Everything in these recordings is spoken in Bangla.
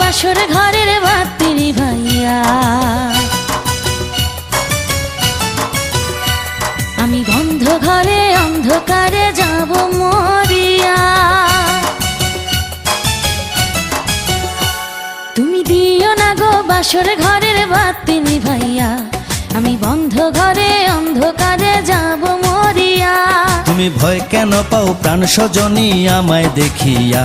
বাসর ঘরের বাতিনি ভাইয়া। আমি বন্ধ ঘরে অন্ধকারে যাব মরিয়া। তুমি দিও না গো বাসর ঘরের বাতিনি ভাইয়া। আমি বন্ধ ঘরে অন্ধকারে যাব মরিয়া। তুমি ভয় কেন পাও প্রাণ সজনী আমায় দেখিয়া?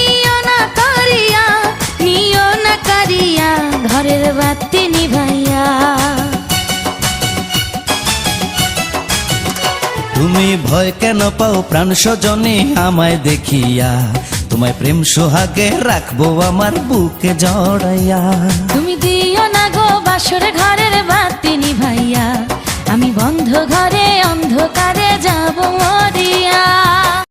করিয়া নিও না করিয়া ঘরের বাতি নিভাইয়া। তুমি ভয় কেন পাও প্রাণ সজনী আমায় দেখিয়া? তোমায় প্রেম সোহাগে রাখব আমার বুকে জড়াইয়া। তুমি দিও না গো বাসর ঘরের বাতি নিভাইয়া। আমি বন্ধ ঘরে অন্ধকারে যাব মরিয়া।